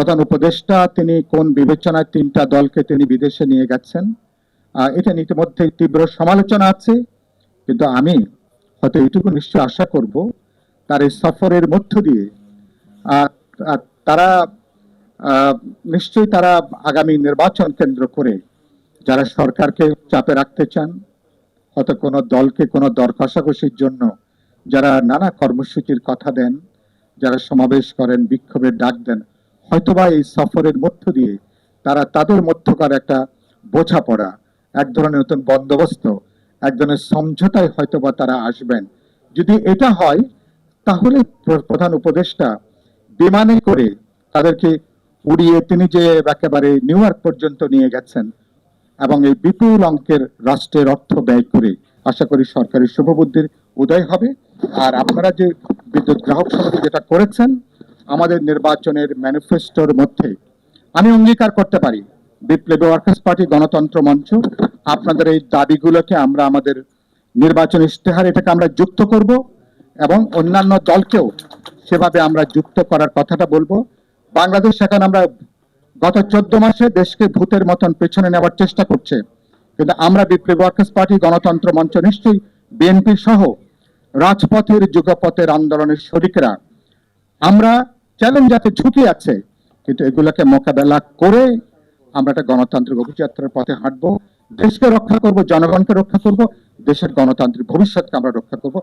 প্রধান উপদেষ্টা, তিনি কোন বিবেচনায় তিনটা দলকে তিনি বিদেশে নিয়ে গেছেন এটা ইতিমধ্যে তীব্র সমালোচনা আছে, কিন্তু আমি হয়তো এইটুকু নিশ্চয় আশা করব, তার এই সফরের মধ্য দিয়ে তারা নিশ্চয়ই তারা আগামী নির্বাচন কেন্দ্র করে যারা সরকারকে চাপে রাখতে চান, হয়তো কোনো দলকে কোনো দর কষাকষির জন্য যারা নানা কর্মসূচির কথা দেন, যারা সমাবেশ করেন, বিক্ষোভের ডাক দেন হয়তোবা এই সফরের মধ্য দিয়ে তারা তাদের মধ্যকার একটা বোঝাপড়া, এক ধরনের নতুন বন্দোবস্ত, এক ধরনের সমঝোতায় হয়তোবা তারা আসবেন। যদি এটা হয়, তাহলে প্রধান উপদেষ্টা বিমানে করে তাদেরকে উড়িয়ে তিনি যে একেবারে নিউ ইয়র্ক পর্যন্ত নিয়ে গেছেন এবং এই বিপুল অঙ্কের রাষ্ট্রের অর্থ ব্যয় করে আশা করি সরকারি শুভবুদ্ধির উদয় হবে। আর আপনারা যে বিদ্যুৎ গ্রাহক সমিতি যেটা করেছেন আমাদের নির্বাচনের ম্যানিফেস্টোর মধ্যে আমি অঙ্গীকার করতে পারি। বিপ্লবী ওয়ার্কার্স পার্টি গণতন্ত্র মঞ্চ, আপনাদের এই দাবিগুলোকে আমরা আমাদের নির্বাচন ইশতেহার এটাকে আমরা যুক্ত করব এবং অন্যান্য দলকেও সেভাবে আমরা যুক্ত করার কথাটা বলব। বাংলাদেশ এখন আমরা গত চোদ্দ মাসে দেশকে ভূতের মতন পেছনে নেওয়ার চেষ্টা করছে। কিন্তু আমরা বিপ্লবী ওয়ার্কার্স পার্টি গণতন্ত্র মঞ্চ নিশ্চয়ই বিএনপি সহ রাজপথের যুগপথের আন্দোলনের শরিকরা। আমরা চ্যালেঞ্জ যাতে ঝুঁকি আছে, কিন্তু এগুলোকে মোকাবেলা করে আমরা একটা গণতান্ত্রিক অভিযাত্রার পথে হাঁটবো, দেশকে রক্ষা করব, জনগণকে রক্ষা করব, দেশের গণতান্ত্রিক ভবিষ্যৎকে আমরা রক্ষা করব।